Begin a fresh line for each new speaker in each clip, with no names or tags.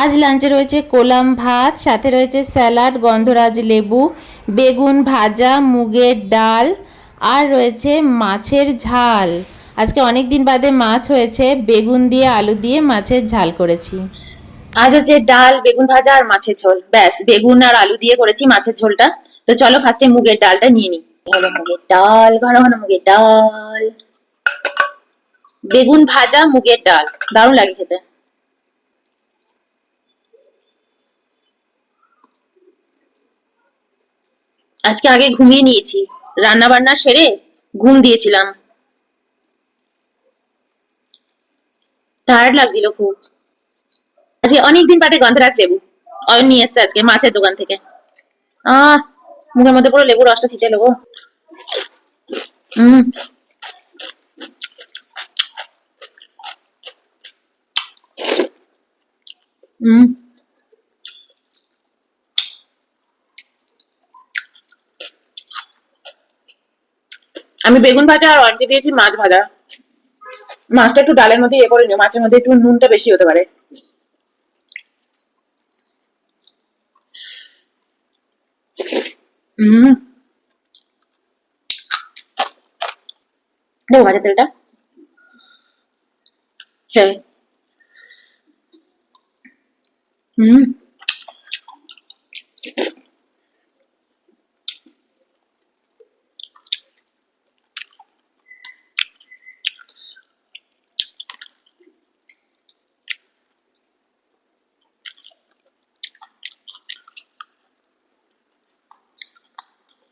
আজ লাঞ্চে রয়েছে কোলাম ভাত, সাথে রয়েছে স্যালাড, গন্ধরাজ লেবু, বেগুন ভাজা, মুগের ডাল, আর রয়েছে মাছের ঝাল। আজকে অনেক দিন বাদে মাছ হয়েছে, বেগুন দিয়ে আলু দিয়ে মাছের ঝাল করেছি।
আজ হচ্ছে ডাল, বেগুন ভাজা আর মাছের ঝোল। ব্যাস, বেগুন আর আলু দিয়ে করেছি মাছের ঝোলটা। তো চলো ফার্স্টে মুগের ডালটা নিয়ে নিই। হলো মুগের ডাল, ঘন ঘন মুগের ডাল। বেগুন ভাজা, মুগের ডাল। দারুণ লাগে খেতে। আজকে আগে ঘুমিয়ে নিয়েছি। রান্না বান্না সেরে ঘুম দিয়েছিলাম। টায়ার্ড লাগছিল খুব। আজকে অনেকদিন বাদে গন্ধরাজ লেবু। অয়ন নিয়ে এসছে আজকে মাছের দোকান থেকে। আহ মুখের মধ্যে পুরো লেবু রসটা ছিটে নেব। হম হম আমি বেগুন ভাজা আর অয়নকে দিয়েছি মাছ ভাজা। মাছটা একটু ডালের মধ্যে ইয়ে করে নিও, মাছের মধ্যে একটু নুনটা বেশি হতে পারে। হুম ভাজা তেলটা। হ্যাঁ। হুম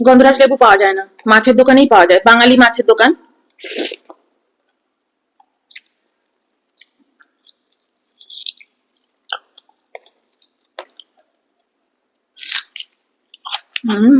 গন্ধরাজ লেবু পাওয়া যায় না। মাছের দোকানেই পাওয়া যায়। বাঙালি মাছের দোকান। হুম।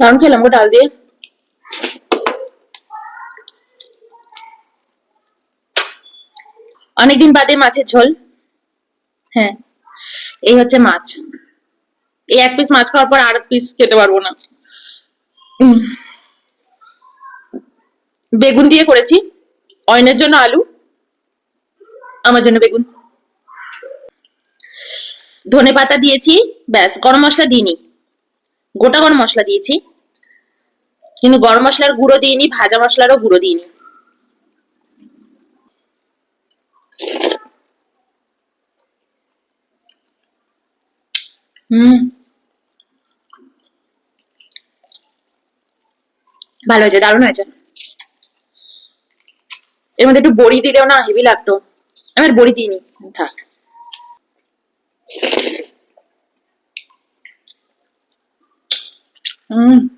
দারুণ খেলাম গো ডাল দিয়ে। অনেকদিন বাদে মাছের ঝোল। হ্যাঁ এই হচ্ছে মাছ। এই এক পিস মাছ খাওয়ার পর আর পিস খেতে পারব না। বেগুন দিয়ে করেছি। অয়নের জন্য আলু, আমার জন্য বেগুন। ধনে পাতা দিয়েছি, ব্যাস, গরম মশলা দিইনি। গোটা গরম মশলা দিয়েছি। কিন্তু গরম মশলার গুঁড়ো দিইনি, ভাজা মশলারও গুঁড়ো দিইনি। হুম। ভালো হয়েছে, দারুণ হয়েছে। এর মধ্যে একটু বড়ি দিলেও না হেভি লাগতো। আমি আর বড়ি দিইনি, থাক। Hum.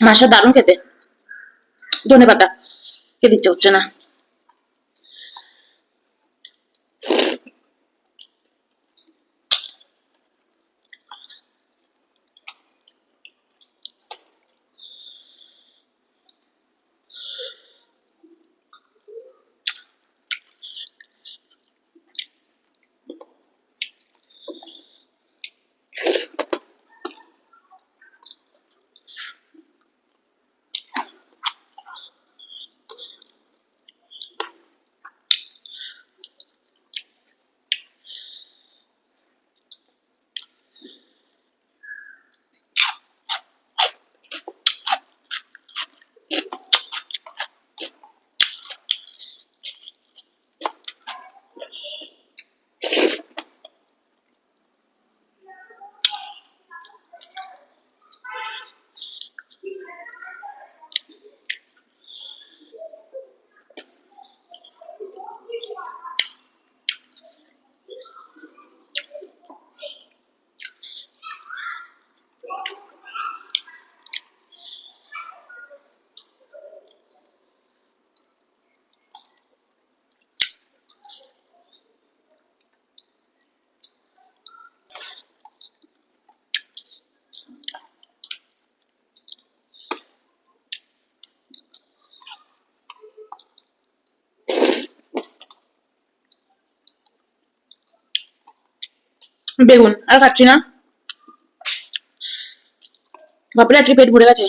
মাসা দারুণ খেতে। ধনে পাতা খেতে ইচ্ছে হচ্ছে না। বেগুন, আর খাচ্ছি না। বাপরে আজকে পেট ভরে গেছে।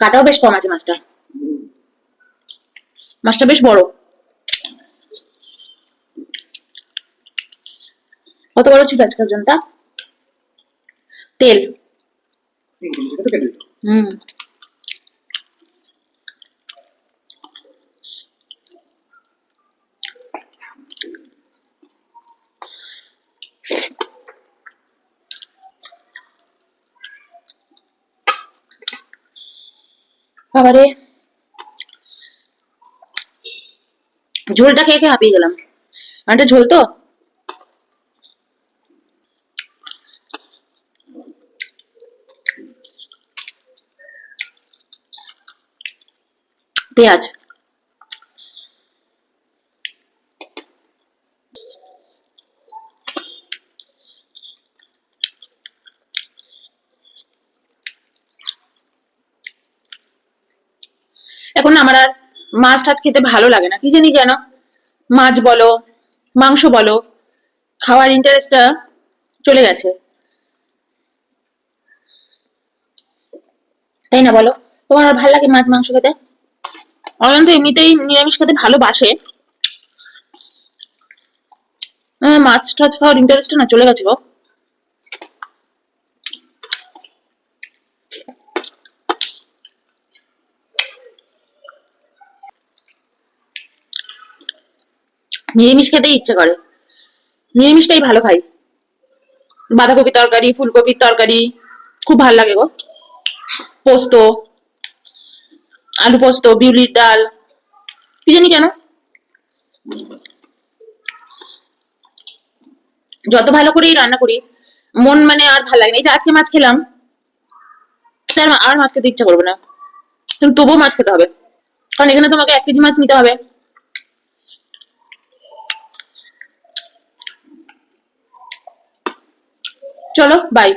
কাটাও বেশ কম আছে মাছটা। মাছটা বেশ বড়। কত বড় ছিল আজকের ওজনটা? তেল। হুম। বাবারে। ঝোলটা খেয়ে খেয়ে হাঁপিয়ে গেলাম। আর এটা ঝোল তো? পেঁয়াজ। এখন আমার আর মাছ টাছ খেতে ভালো লাগে না, কি জানি কেন? মাছ বলো, মাংস বলো, খাওয়ার ইন্টারেস্টটা চলে গেছে। তাই না বলো? তোমার ভালো লাগে মাছ, মাংস খেতে? অনন্ত এমনিতেই নিরামিষ খেতে ভালোবাসে। মাছ টাছ খাওয়ার ইন্টারেস্ট না, চলে গেছে গো। নিরামিষ খেতেই ইচ্ছে করে। নিরামিষটাই ভালো খাই। বাঁধাকপি তরকারি, ফুলকপির তরকারি, খুব ভালো লাগে গো। পোস্ত। আলু পোস্ত বিউলির ডাল। কি জানি কেন? যত ভালো করেই রান্না করি, মন মানে আর ভালো লাগে না। এই যে আজকে মাছ খেলাম আর মাছ খেতে ইচ্ছা করবে না। কিন্তু তবুও মাছ খেতে হবে। কারণ এখানে তোমাকে এক কেজি মাছ নিতে হবে। চলো বাই